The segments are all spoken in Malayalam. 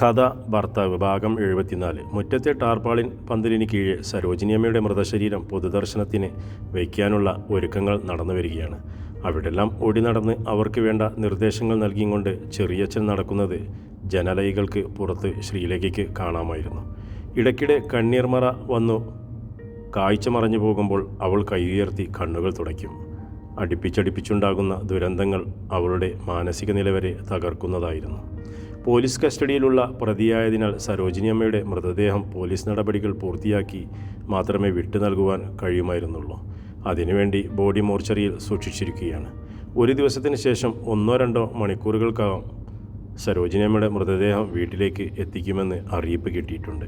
കഥ വാർത്താ വിഭാഗം എഴുപത്തിനാല്. മുറ്റത്തെ ടാർപ്പാളിൻ പന്തലിന് കീഴെ സരോജിനിയമ്മയുടെ മൃതശരീരം പൊതുദർശനത്തിന് വയ്ക്കാനുള്ള ഒരുക്കങ്ങൾ നടന്നു വരികയാണ്. അവിടെല്ലാം ഓടി നടന്ന് അവർക്ക് വേണ്ട നിർദ്ദേശങ്ങൾ നൽകിക്കൊണ്ട് ചെറിയച്ഛൻ നടക്കുന്നത് ജനലൈകൾക്ക് പുറത്ത് ശ്രീലേഖയ്ക്ക് കാണാമായിരുന്നു. ഇടയ്ക്കിടെ കണ്ണീർമറ വന്നു. കാഴ്ച മറഞ്ഞു പോകുമ്പോൾ അവൾ കൈ ഉയർത്തി കണ്ണുകൾ തുടയ്ക്കും. അടുപ്പിച്ചടുപ്പിച്ചുണ്ടാകുന്ന ദുരന്തങ്ങൾ അവളുടെ മാനസിക നിലവരെ തകർക്കുന്നതായിരുന്നു. പോലീസ് കസ്റ്റഡിയിലുള്ള പ്രതിയായതിനാൽ സരോജിനി അമ്മയുടെ മൃതദേഹം പോലീസ് നടപടികൾ പൂർത്തിയാക്കി മാത്രമേ വിട്ടു നൽകുവാൻ കഴിയുമായിരുന്നുള്ളൂ. അതിനുവേണ്ടി ബോഡി മോർച്ചറിയിൽ സൂക്ഷിച്ചിരിക്കുകയാണ്. ഒരു ദിവസത്തിന് ശേഷം ഒന്നോ രണ്ടോ മണിക്കൂറുകൾക്കകം സരോജിനിയമ്മയുടെ മൃതദേഹം വീട്ടിലേക്ക് എത്തിക്കുമെന്ന് അറിയിപ്പ് കിട്ടിയിട്ടുണ്ട്.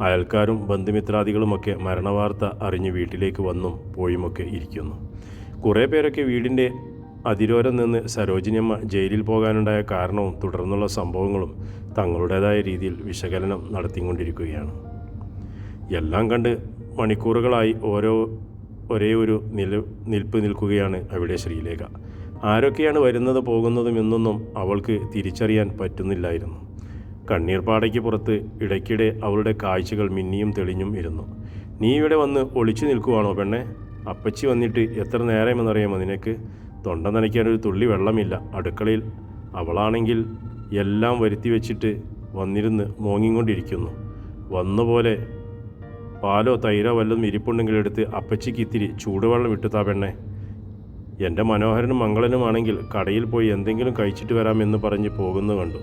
അയൽക്കാരും ബന്ധുമിത്രാദികളുമൊക്കെ മരണവാർത്ത അറിഞ്ഞ് വീട്ടിലേക്ക് വന്നും പോയുമൊക്കെ ഇരിക്കുന്നു. കുറേ പേരൊക്കെ വീടിന്റെ അതിരോരം നിന്ന് സരോജിനിയമ്മ ജയിലിൽ പോകാനുണ്ടായ കാരണവും തുടർന്നുള്ള സംഭവങ്ങളും തങ്ങളുടേതായ രീതിയിൽ വിശകലനം നടത്തിക്കൊണ്ടിരിക്കുകയാണ്. എല്ലാം കണ്ട് മണിക്കൂറുകളായി ഓരോ ഒരേ ഒരു നില നിൽപ്പ് നിൽക്കുകയാണ് അവിടെ ശ്രീലേഖ. ആരൊക്കെയാണ് വരുന്നത് പോകുന്നതും എന്നൊന്നും അവൾക്ക് തിരിച്ചറിയാൻ പറ്റുന്നില്ലായിരുന്നു. കണ്ണീർപ്പാടയ്ക്ക് പുറത്ത് ഇടയ്ക്കിടെ അവളുടെ കാഴ്ചകൾ മിന്നിയും തെളിഞ്ഞും ഇരുന്നു. നീ ഇവിടെ വന്ന് ഒളിച്ചു നിൽക്കുവാണോ പെണ്ണെ? അപ്പച്ചി വന്നിട്ട് എത്ര നേരമെന്നറിയാമോ നിനക്ക്? തൊണ്ട നനയ്ക്കാനൊരു തുള്ളി വെള്ളമില്ല. അടുക്കളയിൽ അവളാണെങ്കിൽ എല്ലാം വരുത്തി വെച്ചിട്ട് വന്നിരുന്ന് മോങ്ങിക്കൊണ്ടിരിക്കുന്നു. വന്ന പോലെ പാലോ തൈരോ വല്ലതും ഇരിപ്പുണ്ടെങ്കിൽ എടുത്ത് അപ്പച്ചിക്ക് ഇത്തിരി ചൂടുവെള്ളം ഇട്ടുതാ പെണ്ണെ. എന്റെ മനോഹരനും മംഗളനുമാണെങ്കിൽ കടയിൽ പോയി എന്തെങ്കിലും കഴിച്ചിട്ട് വരാമെന്ന് പറഞ്ഞ് പോകുന്നു കണ്ടു.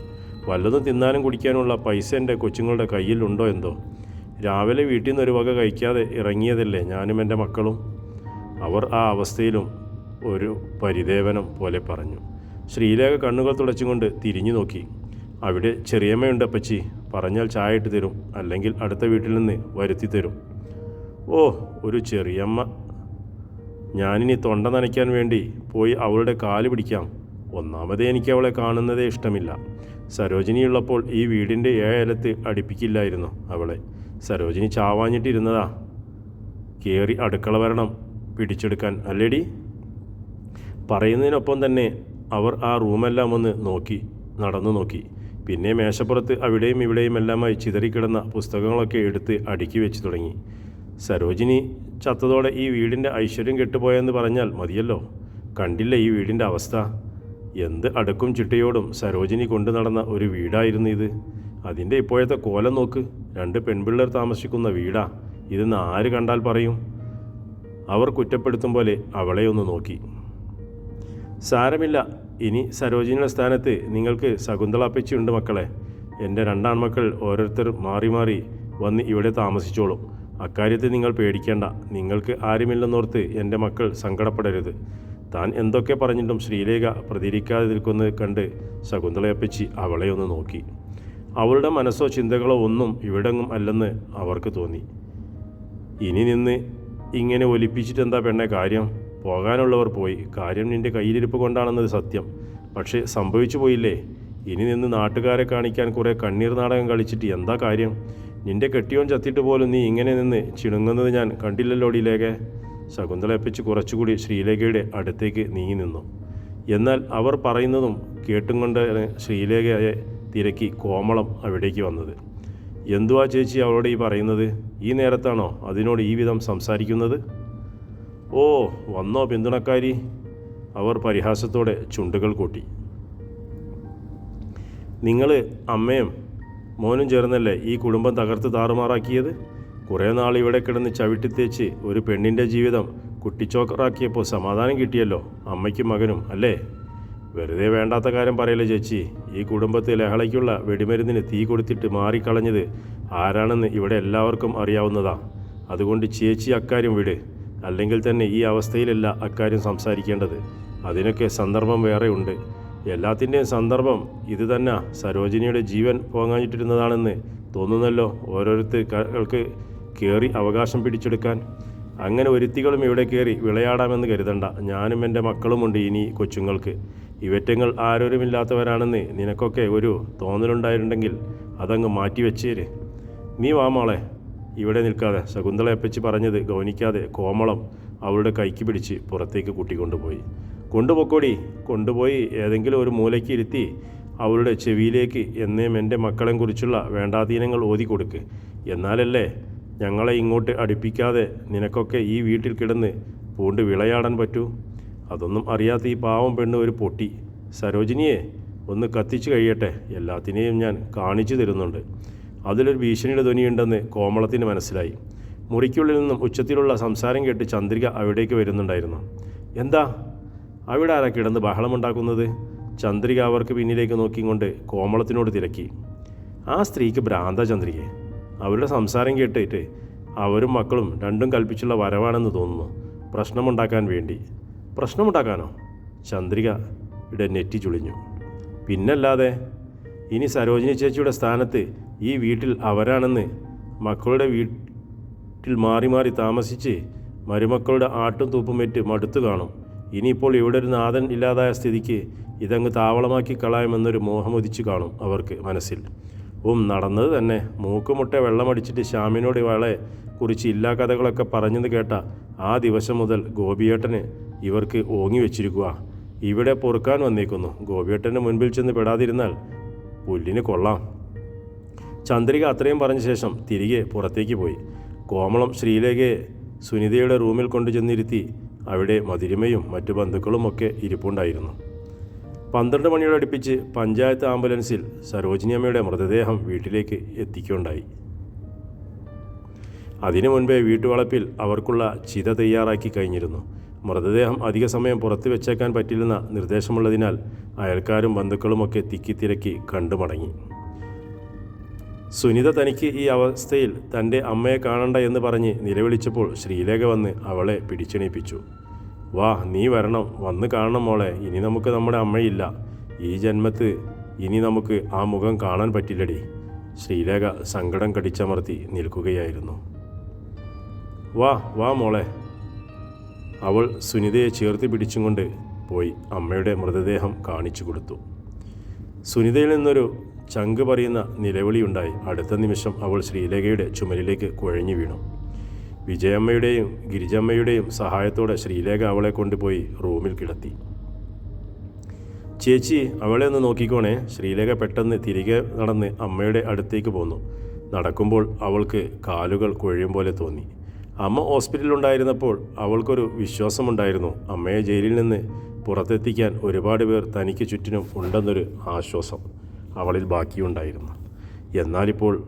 വല്ലതും തിന്നാനും കുടിക്കാനുള്ള പൈസ എന്റെ കൊച്ചുങ്ങളുടെ കയ്യിലുണ്ടോ എന്തോ. രാവിലെ വീട്ടിൽ നിന്ന് ഒരു വക കഴിക്കാതെ ഇറങ്ങിയതല്ലേ ഞാനും എന്റെ മക്കളും. അവർ ആ അവസ്ഥയിലും ഒരു പരിദേവനം പോലെ പറഞ്ഞു. ശ്രീലേഖ കണ്ണുകൾ തുടച്ചുകൊണ്ട് തിരിഞ്ഞു നോക്കി. അവിടെ ചെറിയമ്മയുണ്ട് അപ്പച്ചി. പറഞ്ഞാൽ ചായ ഇട്ട് തരും. അല്ലെങ്കിൽ അടുത്ത വീട്ടിൽ നിന്ന് വരുത്തി തരും. ഓ ഒരു ചെറിയമ്മ. ഞാനിനി തൊണ്ട നനയ്ക്കാൻ വേണ്ടി പോയി അവളുടെ കാൽ പിടിക്കാം. ഒന്നാമതേ എനിക്ക് അവളെ കാണുന്നതേ ഇഷ്ടമില്ല. സരോജിനിയുള്ളപ്പോൾ ഈ വീടിന്റെ ഏഴലത്ത് അടുപ്പിക്കില്ലായിരുന്നു അവളെ. സരോജിനി ചാവാഞ്ഞിട്ടിരുന്നതാ. കയറി അടുക്കള വരണം. പിടിച്ചെടുക്കാൻ. അല്ലേടി? പറയുന്നതിനൊപ്പം തന്നെ അവർ ആ റൂമെല്ലാം ഒന്ന് നോക്കി നടന്നു നോക്കി. പിന്നെ മേശപ്പുറത്ത് അവിടെയും ഇവിടെയും എല്ലാമായി ചിതറിക്കിടന്ന പുസ്തകങ്ങളൊക്കെ എടുത്ത് അടുക്കി വെച്ച് തുടങ്ങി. സരോജിനി ചത്തതോടെ ഈ വീടിന്റെ ഐശ്വര്യം കെട്ടുപോയെന്ന് പറഞ്ഞാൽ മതിയല്ലോ? കണ്ടില്ല ഈ വീടിന്റെ അവസ്ഥ? എന്ത് അടുക്കും ചിട്ടയോടും സരോജിനി കൊണ്ടു നടന്ന ഒരു വീടായിരുന്നു ഇത്. അതിന്റെ ഇപ്പോഴത്തെ കോലം നോക്ക്. രണ്ട് പെൺപിള്ളേർ താമസിക്കുന്ന വീടാ. ഇതെന്ന് ആര് കണ്ടാൽ പറയും? അവർ കുറ്റപ്പെടുത്തും പോലെ അവളെ ഒന്ന് നോക്കി. സാരമില്ല. ഇനി സരോജിനിയുടെ സ്ഥാനത്ത് നിങ്ങൾക്ക് ശകുന്തള അപ്പച്ചിയുണ്ട് മക്കളെ. എന്റെ രണ്ടാൺമക്കൾ ഓരോരുത്തർ മാറി മാറി വന്ന് ഇവിടെ താമസിച്ചോളും. അക്കാര്യത്തിൽ നിങ്ങൾ പേടിക്കേണ്ട. നിങ്ങൾക്ക് ആരുമില്ലെന്നോർത്ത് എന്റെ മക്കൾ സങ്കടപ്പെടരുത്. താൻ എന്തൊക്കെ പറഞ്ഞിട്ടും ശ്രീലേഖ പ്രതികരിക്കാതെ നിൽക്കുന്നത് കണ്ട് ശകുന്തളയപ്പച്ചി അവളെ ഒന്ന് നോക്കി. അവളുടെ മനസ്സോ ചിന്തകളോ ഒന്നും ഇവിടെങ്ങും അല്ലെന്ന് അവർക്ക് തോന്നി. ഇനി നിന്ന് ഇങ്ങനെ ഒലിപ്പിച്ചിട്ടെന്താ പെണ്ണെ കാര്യം? പോകാനുള്ളവർ പോയി. കാര്യം നിന്റെ കയ്യിലിരിപ്പ് കൊണ്ടാണെന്നത് സത്യം. പക്ഷേ സംഭവിച്ചു പോയില്ലേ? ഇനി നിന്ന് നാട്ടുകാരെ കാണിക്കാൻ കുറേ കണ്ണീർ നാടകം കളിച്ചിട്ട് എന്താ കാര്യം? നിന്റെ കെട്ടിയോൻ ചത്തിട്ട് പോലും നീ ഇങ്ങനെ നിന്ന് ചിണുങ്ങുന്നത് ഞാൻ കണ്ടില്ലല്ലോടി ലേഖ. ശകുന്തളയപ്പിച്ച് കുറച്ചുകൂടി ശ്രീലേഖയുടെ അടുത്തേക്ക് നീങ്ങി നിന്നു. എന്നാൽ അവർ പറയുന്നതും കേട്ടും കൊണ്ട് ശ്രീലേഖയെ തിരക്കി കോമളം അവിടേക്ക് വന്നത്. എന്തുവാ ചേച്ചി അവളോട് ഈ പറയുന്നത്? ഈ നേരത്താണോ അതിനോട് ഈ വിധം സംസാരിക്കുന്നത്? ഓ വന്നോ പിന്തുണക്കാരി. അവർ പരിഹാസത്തോടെ ചുണ്ടുകൾ കൂട്ടി. നിങ്ങൾ അമ്മയും മോനും ചേർന്നല്ലേ ഈ കുടുംബം തകർത്ത് താറുമാറാക്കിയത്? കുറേ നാൾ ഇവിടെ കിടന്ന് ചവിട്ടിത്തേച്ച് ഒരു പെണ്ണിന്റെ ജീവിതം കുട്ടിച്ചോക്കറാക്കിയപ്പോൾ സമാധാനം കിട്ടിയല്ലോ അമ്മയ്ക്കും മകനും അല്ലേ? വെറുതെ വേണ്ടാത്ത കാര്യം പറയല്ലേ ചേച്ചി. ഈ കുടുംബത്തിൽ ലഹളയ്ക്കുള്ള വെടിമരുന്നിന് തീ കൊടുത്തിട്ട് മാറിക്കളഞ്ഞത് ആരാണെന്ന് ഇവിടെ എല്ലാവർക്കും അറിയാവുന്നതാണ് അതുകൊണ്ട് ചേച്ചി അക്കാര്യം വിട്. അല്ലെങ്കിൽ തന്നെ ഈ അവസ്ഥയിലല്ല അക്കാര്യം സംസാരിക്കേണ്ടത്. അതിനൊക്കെ സന്ദർഭം വേറെ ഉണ്ട്. എല്ലാത്തിന്റെയും സന്ദർഭം ഇത് തന്നെ. സരോജിനിയുടെ ജീവൻ പോങ്ങാഞ്ഞിട്ടിരുന്നതാണെന്ന് തോന്നുന്നല്ലോ ഓരോരുത്തർക്ക് കയറി അവകാശം പിടിച്ചെടുക്കാൻ. അങ്ങനെ ഒരുത്തികളും ഇവിടെ കയറി വിളയാടാമെന്ന് കരുതണ്ട. ഞാനും എന്റെ മക്കളുമുണ്ട് ഇനി കൊച്ചുങ്ങൾക്ക്. ഇവറ്റങ്ങൾ ആരോരുമില്ലാത്തവരാണെന്ന് നിനക്കൊക്കെ ഒരു തോന്നലുണ്ടായിട്ടുണ്ടെങ്കിൽ അതങ്ങ് മാറ്റിവെച്ചേര്. നീ വാ മോളെ. ഇവിടെ നിൽക്കാതെ ശകുന്തളയപ്പച്ചി പറഞ്ഞത് ഗൗനിക്കാതെ കോമളം അവളുടെ കൈക്ക് പിടിച്ച് പുറത്തേക്ക് കൂട്ടിക്കൊണ്ടുപോയി. കൊണ്ടുപോക്കോടി കൊണ്ടുപോയി ഏതെങ്കിലും ഒരു മൂലയ്ക്ക് ഇരുത്തി അവളുടെ ചെവിയിലേക്ക് എന്നേം എന്റെ മക്കളെ കുറിച്ചുള്ള വേണ്ടാധീനങ്ങൾ ഓതി കൊടുക്ക്. എന്നാലല്ലേ ഞങ്ങളെ ഇങ്ങോട്ട് അടുപ്പിക്കാതെ നിനക്കൊക്കെ ഈ വീട്ടിൽ കിടന്ന് പൂണ്ട് വിളയാടാൻ പറ്റൂ? അതൊന്നും അറിയാത്ത ഈ പാവം പെണ്ണ് ഒരു പൊട്ടി. സരോജിനിയെ ഒന്ന് കത്തിച്ചു കഴിയട്ടെ എല്ലാത്തിനെയും ഞാൻ കാണിച്ചു തരുന്നുണ്ട്. അതിലൊരു ഭീഷണിയുടെ ധ്വനിയുണ്ടെന്ന് കോമളത്തിന് മനസ്സിലായി. മുറിക്കുള്ളിൽ നിന്നും ഉച്ചത്തിലുള്ള സംസാരം കേട്ട് ചന്ദ്രിക അവിടേക്ക് വരുന്നുണ്ടായിരുന്നു. എന്താ? അവിടെ ആരാ കിടന്ന് ബഹളമുണ്ടാക്കുന്നത്? ചന്ദ്രിക അവർക്ക് പിന്നിലേക്ക് നോക്കിക്കൊണ്ട് കോമളത്തിനോട് തിരക്കി. ആ സ്ത്രീക്ക് ഭ്രാന്ത ചന്ദ്രികയെ അവരുടെ സംസാരം കേട്ടിട്ട് അവരും മക്കളും രണ്ടും കൽപ്പിച്ചുള്ള വരവാണെന്ന് തോന്നുന്നു. പ്രശ്നമുണ്ടാക്കാൻ വേണ്ടി. പ്രശ്നമുണ്ടാക്കാനോ? ചന്ദ്രിക ഇവിടെ നെറ്റി ചുളിഞ്ഞു പിന്നല്ലാതെ ഇനി സരോജിനി ചേച്ചിയുടെ സ്ഥാനത്ത് ഈ വീട്ടിൽ അവരാണെന്ന് മക്കളുടെ വീട്ടിൽ മാറി മാറി താമസിച്ച് മരുമക്കളുടെ ആട്ടും തൂപ്പുമേറ്റ് മടുത്തു കാണും. ഇനിയിപ്പോൾ ഇവിടെ ഒരു നാഥൻ ഇല്ലാതായ സ്ഥിതിക്ക് ഇതങ്ങ് താവളമാക്കി കളയാമെന്നൊരു മോഹമുദിച്ചു കാണും അവർക്ക് മനസ്സിൽ. ഓം നടന്നത് തന്നെ. മൂക്കുമുട്ട വെള്ളമടിച്ചിട്ട് ശ്യാമിനോട് ഇവളെ കുറിച്ച് ഇല്ലാ കഥകളൊക്കെ പറഞ്ഞെന്ന് കേട്ട ആ ദിവസം മുതൽ ഗോപിയേട്ടന് ഇവർക്ക് ഓങ്ങി വെച്ചിരിക്കുക ഇവിടെ പൊറുക്കാൻ വന്നേക്കുന്നു. ഗോപിയേട്ടന്റെ മുൻപിൽ ചെന്ന് പെടാതിരുന്നാൽ പുല്ലിന് കൊള്ളാം. ചന്ദ്രിക അത്രയും പറഞ്ഞ ശേഷം തിരികെ പുറത്തേക്ക് പോയി. കോമളം ശ്രീലേഖയെ സുനിതയുടെ റൂമിൽ കൊണ്ടു ചെന്നിരുത്തി അവിടെ മധുരിമയും മറ്റു ബന്ധുക്കളുമൊക്കെ ഇരിപ്പുണ്ടായിരുന്നു. പന്ത്രണ്ട് മണിയോട് അടുപ്പിച്ച് പഞ്ചായത്ത് ആംബുലൻസിൽ സരോജിനിയമ്മയുടെ മൃതദേഹം വീട്ടിലേക്ക് എത്തിക്കുകയുണ്ടായി. അതിനു മുൻപേ വീട്ടുവളപ്പിൽ അവർക്കുള്ള ചിത തയ്യാറാക്കി കഴിഞ്ഞിരുന്നു. മൃതദേഹം അധിക സമയം പുറത്തു വെച്ചേക്കാൻ പറ്റില്ലെന്ന നിർദ്ദേശമുള്ളതിനാൽ അയൽക്കാരും ബന്ധുക്കളുമൊക്കെ തിക്കിത്തിരക്കി കണ്ടു മടങ്ങി സുനിത തനിക്ക് ഈ അവസ്ഥയിൽ തന്റെ അമ്മയെ കാണണ്ട എന്ന് പറഞ്ഞ് നിലവിളിച്ചപ്പോൾ ശ്രീലേഖ വന്ന് അവളെ പിടിച്ചെണീപ്പിച്ചു. വാ നീ വരണം. വന്ന് കാണണം മോളെ. ഇനി നമുക്ക് നമ്മുടെ അമ്മയില്ല. ഈ ജന്മത്ത് ഇനി നമുക്ക് ആ മുഖം കാണാൻ പറ്റില്ലടി. ശ്രീലേഖ സങ്കടം കടിച്ചമർത്തി നിൽക്കുകയായിരുന്നു. വാ വാ മോളെ. അവൾ സുനിതയെ ചേർത്ത് പിടിച്ചും കൊണ്ട് പോയി അമ്മയുടെ മൃതദേഹം കാണിച്ചു കൊടുത്തു. സുനിതയിൽ നിന്നൊരു ചങ്ക് പറയുന്ന നിലവിളിയുണ്ടായി. അടുത്ത നിമിഷം അവൾ ശ്രീലേഖയുടെ ചുമലിലേക്ക് കുഴഞ്ഞു വീണു. വിജയമ്മയുടെയും ഗിരിജമ്മയുടെയും സഹായത്തോടെ ശ്രീലേഖ അവളെ കൊണ്ടുപോയി റൂമിൽ കിടത്തി. ചേച്ചി അവളെ ഒന്ന് നോക്കിക്കോണേ. ശ്രീലേഖ പെട്ടെന്ന് തിരികെ നടന്ന് അമ്മയുടെ അടുത്തേക്ക് പോന്നു. നടക്കുമ്പോൾ അവൾക്ക് കാലുകൾ കുഴയും പോലെ തോന്നി. അമ്മ ഹോസ്പിറ്റലിലുണ്ടായിരുന്നപ്പോൾ അവൾക്കൊരു വിശ്വാസമുണ്ടായിരുന്നു. അമ്മയെ ജയിലിൽ നിന്ന് പുറത്തെത്തിക്കാൻ ഒരുപാട് പേർ തനിക്ക് ചുറ്റിനും ഉണ്ടെന്നൊരു ആശ്വാസം. അവളിൽ ബാക്കിയുണ്ടായിരുന്നു. എന്നാലിപ്പോൾ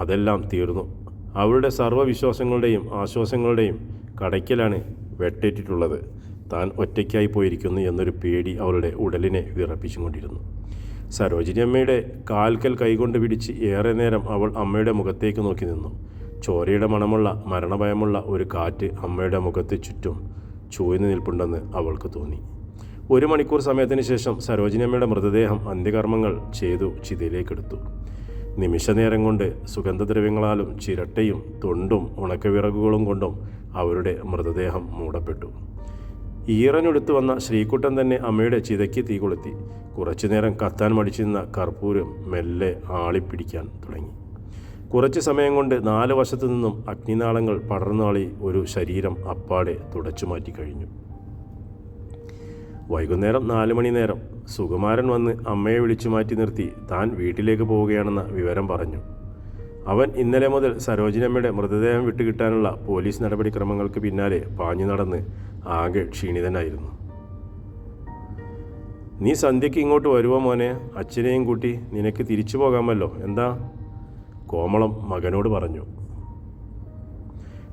അതെല്ലാം തീർന്നു. അവളുടെ സർവവിശ്വാസങ്ങളുടെയും ആശ്വാസങ്ങളുടെയും കടയ്ക്കലാണ് വെട്ടേറ്റിട്ടുള്ളത്. താൻ ഒറ്റയ്ക്കായി പോയിരിക്കുന്നു എന്നൊരു പേടി അവളുടെ ഉടലിനെ വിറപ്പിച്ചുകൊണ്ടിരുന്നു. സരോജിനി അമ്മയുടെ കാൽക്കൽ കൈകൊണ്ട് പിടിച്ച് ഏറെ നേരം അവൾ അമ്മയുടെ മുഖത്തേക്ക് നോക്കി നിന്നു. ചോരയുടെ മണമുള്ള മരണഭയമുള്ള ഒരു കാറ്റ് അമ്മയുടെ മുഖത്ത് ചുറ്റും ചൂഴ്ന്നു നിൽപ്പുണ്ടെന്ന് അവൾക്ക് തോന്നി. ഒരു മണിക്കൂർ സമയത്തിന് ശേഷം സരോജിനിയമ്മയുടെ മൃതദേഹം അന്ത്യകർമ്മങ്ങൾ ചെയ്തു ചിതയിലേക്കെടുത്തു. നിമിഷനേരം കൊണ്ട് സുഗന്ധദ്രവ്യങ്ങളാലും ചിരട്ടയും തൊണ്ടും ഉണക്കവിറകുകളും കൊണ്ടും അവരുടെ മൃതദേഹം മൂടപ്പെട്ടു. ഈറനെടുത്തു വന്ന ശ്രീകുട്ടൻ തന്നെ അമ്മയുടെ ചിതയ്ക്ക് തീ കൊളുത്തി. കുറച്ചു നേരം കത്താൻ മടിച്ചിരുന്ന കർപ്പൂരം മെല്ലെ ആളിപ്പിടിക്കാൻ തുടങ്ങി. കുറച്ച് സമയം കൊണ്ട് നാല് വശത്തു നിന്നും അഗ്നിനാളങ്ങൾ പടർന്നാളി ഒരു ശരീരം അപ്പാടെ തുടച്ചു മാറ്റി കഴിഞ്ഞു. വൈകുന്നേരം നാല് മണി നേരം സുകുമാരൻ വന്ന് അമ്മയെ വിളിച്ചു മാറ്റി നിർത്തി താൻ വീട്ടിലേക്ക് പോവുകയാണെന്ന വിവരം പറഞ്ഞു. അവൻ ഇന്നലെ മുതൽ സരോജിനമ്മയുടെ മൃതദേഹം വിട്ടുകിട്ടാനുള്ള പോലീസ് നടപടിക്രമങ്ങൾക്ക് പിന്നാലെ പാഞ്ഞു നടന്ന് ആകെ ക്ഷീണിതനായിരുന്നു. നീ സന്ധ്യയ്ക്ക് ഇങ്ങോട്ട് വരുമോ മോനെ? അച്ഛനെയും കൂട്ടി നിനക്ക് തിരിച്ചു പോകാമല്ലോ എന്താ? കോമളം മകനോട് പറഞ്ഞു.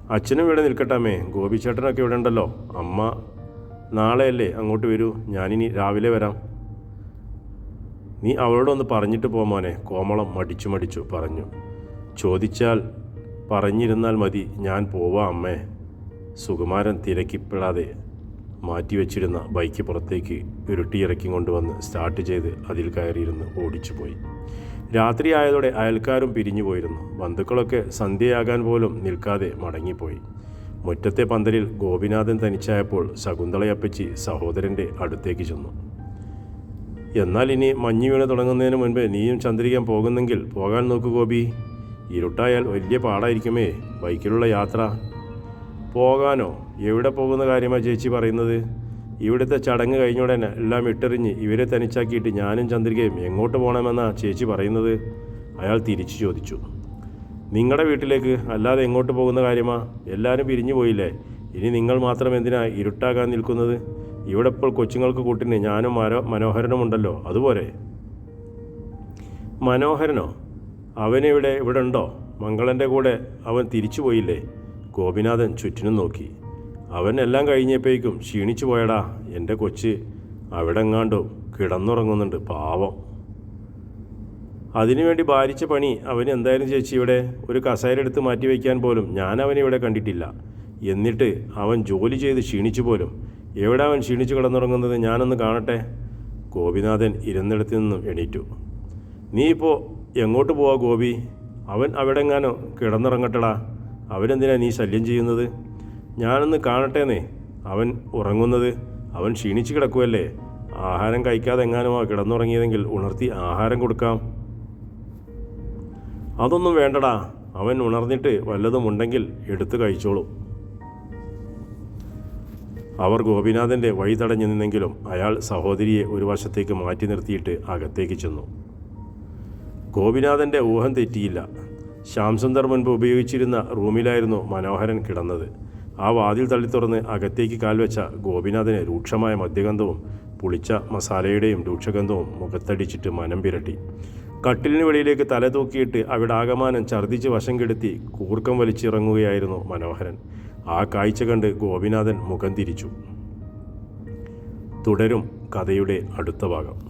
അച്ഛനും ഇവിടെ നിൽക്കട്ടാമേ ഗോപിച്ചേട്ടനൊക്കെ ഇവിടെ ഉണ്ടല്ലോ. അമ്മ നാളെയല്ലേ അങ്ങോട്ട് വരൂ? ഞാനിനി രാവിലെ വരാം. നീ അവളോടൊന്ന് പറഞ്ഞിട്ട് പോ കോമളം മടിച്ചു മടിച്ചു പറഞ്ഞു. ചോദിച്ചാൽ പറഞ്ഞിരുന്നാൽ മതി. ഞാൻ പോവാ അമ്മേ. സുകുമാരൻ തിരക്കിപ്പെടാതെ മാറ്റിവെച്ചിരുന്ന ബൈക്ക് പുറത്തേക്ക് ഉരുട്ടിയിറക്കി കൊണ്ടുവന്ന് സ്റ്റാർട്ട് ചെയ്ത് അതിൽ കയറിയിരുന്ന് ഓടിച്ചു പോയി രാത്രിയായതോടെ അയൽക്കാരും പിരിഞ്ഞു പോയിരുന്നു ബന്ധുക്കളൊക്കെ സന്ധ്യയാകാൻ പോലും നിൽക്കാതെ മടങ്ങിപ്പോയി. മുറ്റത്തെ പന്തലിൽ ഗോപിനാഥൻ തനിച്ചായപ്പോൾ ശകുന്തളയപ്പച്ചി സഹോദരന്റെ അടുത്തേക്ക് ചെന്നു. എന്നാൽ ഇനി മഞ്ഞ് വീണ് തുടങ്ങുന്നതിന് മുൻപ് നീയും ചന്ദ്രികൻ പോകുന്നെങ്കിൽ പോകാൻ നോക്കൂ ഗോപി. ഇരുട്ടായാൽ വലിയ പാടായിരിക്കുമേ ബൈക്കിലുള്ള യാത്ര. പോകാനോ? എവിടെ പോകുന്ന കാര്യമാണ് ചേച്ചി പറയുന്നത്? ഇവിടുത്തെ ചടങ്ങ് കഴിഞ്ഞുടനെ എല്ലാം ഇട്ടെറിഞ്ഞ് ഇവരെ തനിച്ചാക്കിയിട്ട് ഞാനും ചന്ദ്രികയും എങ്ങോട്ട് പോകണമെന്നാണ് ചേച്ചി പറയുന്നത്? അയാൾ തിരിച്ചു ചോദിച്ചു. നിങ്ങളുടെ വീട്ടിലേക്ക് അല്ലാതെ എങ്ങോട്ട് പോകുന്ന കാര്യമാ? എല്ലാവരും പിരിഞ്ഞു പോയില്ലേ? ഇനി നിങ്ങൾ മാത്രം എന്തിനാ ഇരുട്ടാകാൻ നിൽക്കുന്നത്? ഇവിടെ ഇപ്പോൾ കൊച്ചുങ്ങൾക്ക് കൂട്ടിന് ഞാനും മനോ മനോഹരനുമുണ്ടല്ലോ അതുപോലെ. മനോഹരനോ? അവനിവിടെ ഇവിടെ ഉണ്ടോ? മംഗളന്റെ കൂടെ അവൻ തിരിച്ചു പോയില്ലേ? ഗോപിനാഥൻ ചുറ്റിനും നോക്കി. അവൻ എല്ലാം കഴിഞ്ഞപ്പോഴേക്കും ക്ഷീണിച്ചു പോയടാ. എന്റെ കൊച്ച് അവിടെ എങ്ങാണ്ടോ കിടന്നുറങ്ങുന്നുണ്ട്. പാവം. അതിനുവേണ്ടി ഭാരിച്ച പണി അവന് എന്തായാലും ചേച്ചി ഇവിടെ ഒരു കസേര എടുത്ത് മാറ്റി വയ്ക്കാൻ പോലും ഞാൻ അവനെ ഇവിടെ കണ്ടിട്ടില്ല. എന്നിട്ട് അവൻ ജോലി ചെയ്ത് ക്ഷീണിച്ചു പോലും. എവിടെ അവൻ ക്ഷീണിച്ചു കിടന്നുറങ്ങുന്നത്? ഞാനൊന്ന് കാണട്ടെ. ഗോപിനാഥൻ ഇരുന്നിടത്തു നിന്നും എണീറ്റു. നീ ഇപ്പോൾ എങ്ങോട്ട് പോവാ ഗോപി? അവൻ അവിടെ എങ്ങാനോ കിടന്നുറങ്ങട്ടടാ. അവനെന്തിനാ നീ ശല്യം ചെയ്യുന്നത്? ഞാനൊന്ന് കാണട്ടേന്നേ. അവൻ ഉറങ്ങുന്നത് അവൻ ക്ഷീണിച്ച് കിടക്കുമല്ലേ ആഹാരം കഴിക്കാതെ എങ്ങാനുമാ കിടന്നുറങ്ങിയതെങ്കിൽ ഉണർത്തി ആഹാരം കൊടുക്കാം. അതൊന്നും വേണ്ടടാ. അവൻ ഉണർന്നിട്ട് വല്ലതും ഉണ്ടെങ്കിൽ എടുത്തു കഴിച്ചോളൂ. അവർ ഗോപിനാഥന്റെ വഴി തടഞ്ഞു നിന്നെങ്കിലും അയാൾ സഹോദരിയെ ഒരു വശത്തേക്ക് മാറ്റി നിർത്തിയിട്ട് അകത്തേക്ക് ചെന്നു. ഗോപിനാഥന്റെ ഊഹം തെറ്റിയില്ല. ശ്യാംസുന്ദർ മുൻപ് ഉപയോഗിച്ചിരുന്ന റൂമിലായിരുന്നു മനോഹരൻ കിടന്നത്. ആ വാതിൽ തള്ളി തുറന്ന് അകത്തേക്ക് കാൽവെച്ച ഗോപിനാഥന് രൂക്ഷമായ മദ്യഗന്ധവും പുളിച്ച മസാലയുടെയും രൂക്ഷഗന്ധവും മുഖത്തടിച്ചിട്ട് മനം പിരട്ടി കട്ടിലിന് വെളിയിലേക്ക് തല തൂക്കിയിട്ട് അവിടെ ആകമാനം ഛർദ്ദിച്ച് വശം കെടുത്തി കൂർക്കം വലിച്ചിറങ്ങുകയായിരുന്നു മനോഹരൻ. ആ കാഴ്ച കണ്ട് ഗോപിനാഥൻ മുഖം തിരിച്ചു. തുടരും കഥയുടെ അടുത്ത ഭാഗം.